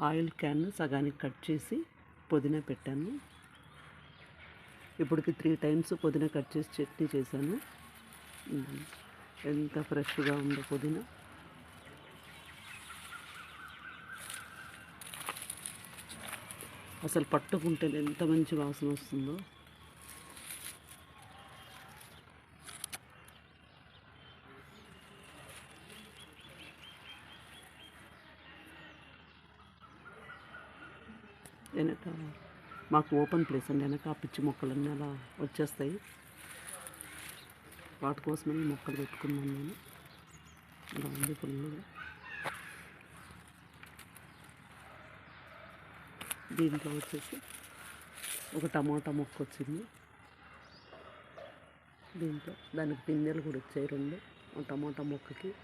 Oil can సగానికి cut చేసి పుదీనా పెట్టాను. ఇప్పటికి త్రీ టైమ్స్ పుదీనా కట్ చేసి చట్నీ చేశాను. ఎంత ఫ్రెష్గా ఉందో పుదీనా. అసలు పట్టుకుంటే ఎంత మంచి వాసన వస్తుందో. వెనక మాకు ఓపెన్ ప్లేస్ అండి వెనక పిచ్చి మొక్కలన్నీ అలా వచ్చేస్తాయి. వాటి కోసమని మొక్కలు పెట్టుకున్నాను నేను. అలా ఉంది ఫుల్గా దీంట్లో వచ్చేసి ఒక టమాటా మొక్క వచ్చింది. దీంట్లో దానికి పిందెలు కూడా వచ్చాయి రెండు. ఆ టమాటా మొక్కకి